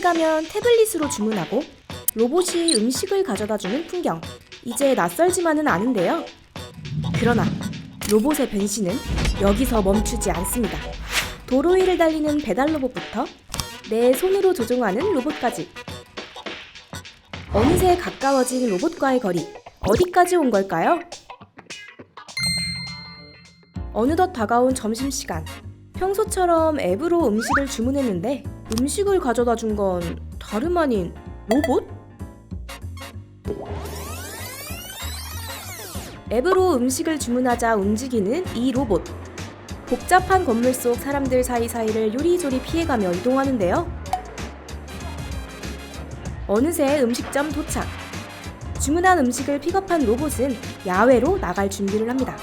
가면 태블릿으로 주문하고 로봇이 음식을 가져다 주는 풍경. 이제 낯설지만은 않은데요. 그러나 로봇의 변신은 여기서 멈추지 않습니다. 도로 위를 달리는 배달 로봇부터 내 손으로 조종하는 로봇까지 어느새 가까워진 로봇과의 거리 어디까지 온 걸까요? 어느덧 다가온 점심시간 평소처럼 앱으로 음식을 주문했는데 음식을 가져다 준 건 다름 아닌 로봇? 앱으로 음식을 주문하자 움직이는 이 로봇. 복잡한 건물 속 사람들 사이사이를 요리조리 피해가며 이동하는데요. 어느새 음식점 도착. 주문한 음식을 픽업한 로봇은 야외로 나갈 준비를 합니다.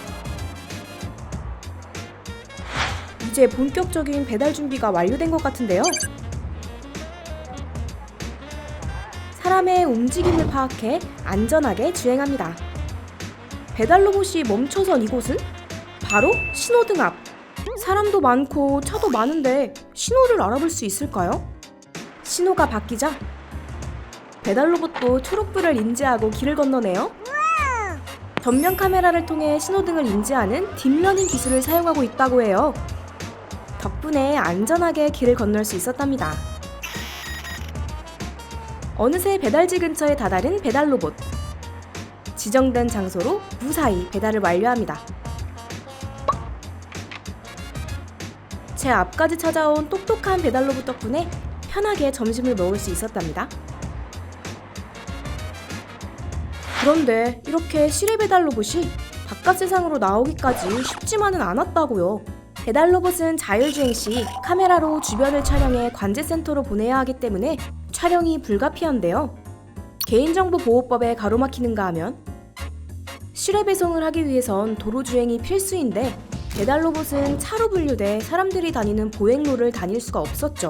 이제 본격적인 배달 준비가 완료된 것 같은데요. 사람의 움직임을 파악해 안전하게 주행합니다. 배달 로봇이 멈춰선 이곳은 바로 신호등 앞. 사람도 많고 차도 많은데 신호를 알아볼 수 있을까요? 신호가 바뀌자 배달 로봇도 초록불을 인지하고 길을 건너네요. 전면 카메라를 통해 신호등을 인지하는 딥러닝 기술을 사용하고 있다고 해요. 덕분에 안전하게 길을 건널 수 있었답니다. 어느새 배달지 근처에 다다른 배달 로봇. 지정된 장소로 무사히 배달을 완료합니다. 제 앞까지 찾아온 똑똑한 배달 로봇 덕분에 편하게 점심을 먹을 수 있었답니다. 그런데 이렇게 실외 배달 로봇이 바깥 세상으로 나오기까지 쉽지만은 않았다고요. 배달 로봇은 자율주행 시 카메라로 주변을 촬영해 관제센터로 보내야 하기 때문에 촬영이 불가피한데요. 개인정보 보호법에 가로막히는가 하면 실외 배송을 하기 위해선 도로 주행이 필수인데 배달 로봇은 차로 분류돼 사람들이 다니는 보행로를 다닐 수가 없었죠.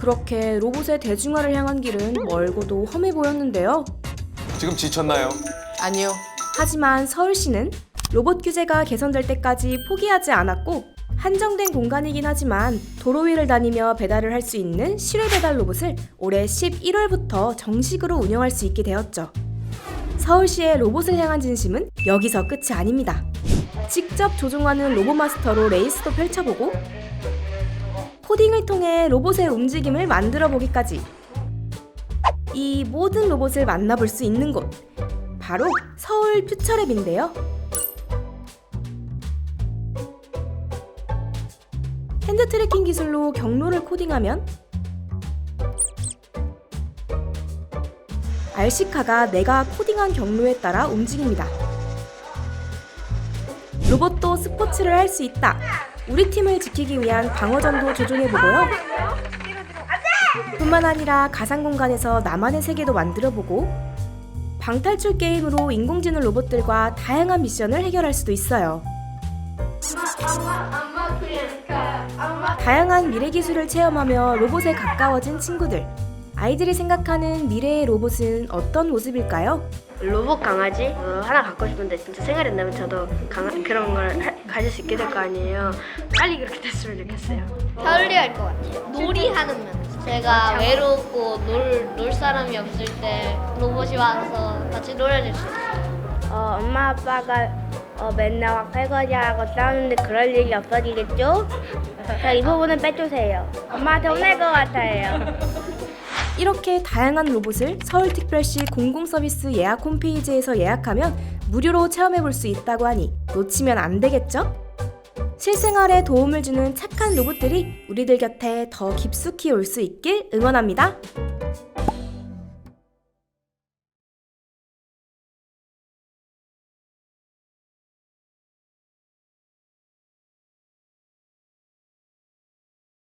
그렇게 로봇의 대중화를 향한 길은 멀고도 험해 보였는데요. 지금 지쳤나요? 아니요. 하지만 서울시는 로봇 규제가 개선될 때까지 포기하지 않았고 한정된 공간이긴 하지만 도로 위를 다니며 배달을 할 수 있는 실외 배달 로봇을 올해 11월부터 정식으로 운영할 수 있게 되었죠. 서울시의 로봇을 향한 진심은 여기서 끝이 아닙니다. 직접 조종하는 로봇 마스터로 레이스도 펼쳐보고 코딩을 통해 로봇의 움직임을 만들어 보기까지 이 모든 로봇을 만나볼 수 있는 곳 바로 서울 퓨처랩인데요. 핸드 트래킹 기술로 경로를 코딩하면 RC카가 내가 코딩한 경로에 따라 움직입니다. 로봇도 스포츠를 할 수 있다. 우리 팀을 지키기 위한 방어전도 조종해보고요. 뿐만 아니라 가상 공간에서 나만의 세계도 만들어보고 방탈출 게임으로 인공지능 로봇들과 다양한 미션을 해결할 수도 있어요. 다양한 미래 기술을 체험하며 로봇에 가까워진 친구들. 아이들이 생각하는 미래의 로봇은 어떤 모습일까요? 로봇 강아지 어, 하나 갖고 싶은데 진짜 생활이 된다면 저도 강아, 그런 걸 하- 가질 수 있게 될 거 아니에요. 빨리 그렇게 됐으면 좋겠어요. 편리할 것 같아요. 놀이하는 면. 제가 외롭고 놀, 놀 사람이 없을 때 로봇이 와서 같이 놀아줄 수 있어요. 어, 엄마 아빠가 어, 맨날 막 설거지하고 싸우는데 그럴 일이 없어지겠죠? 자, 이 부분은 빼주세요. 엄마한테 혼날 것 같아요. 이렇게 다양한 로봇을 서울특별시 공공서비스 예약 홈페이지에서 예약하면 무료로 체험해 볼 수 있다고 하니 놓치면 안 되겠죠? 실생활에 도움을 주는 착한 로봇들이 우리들 곁에 더 깊숙이 올 수 있길 응원합니다.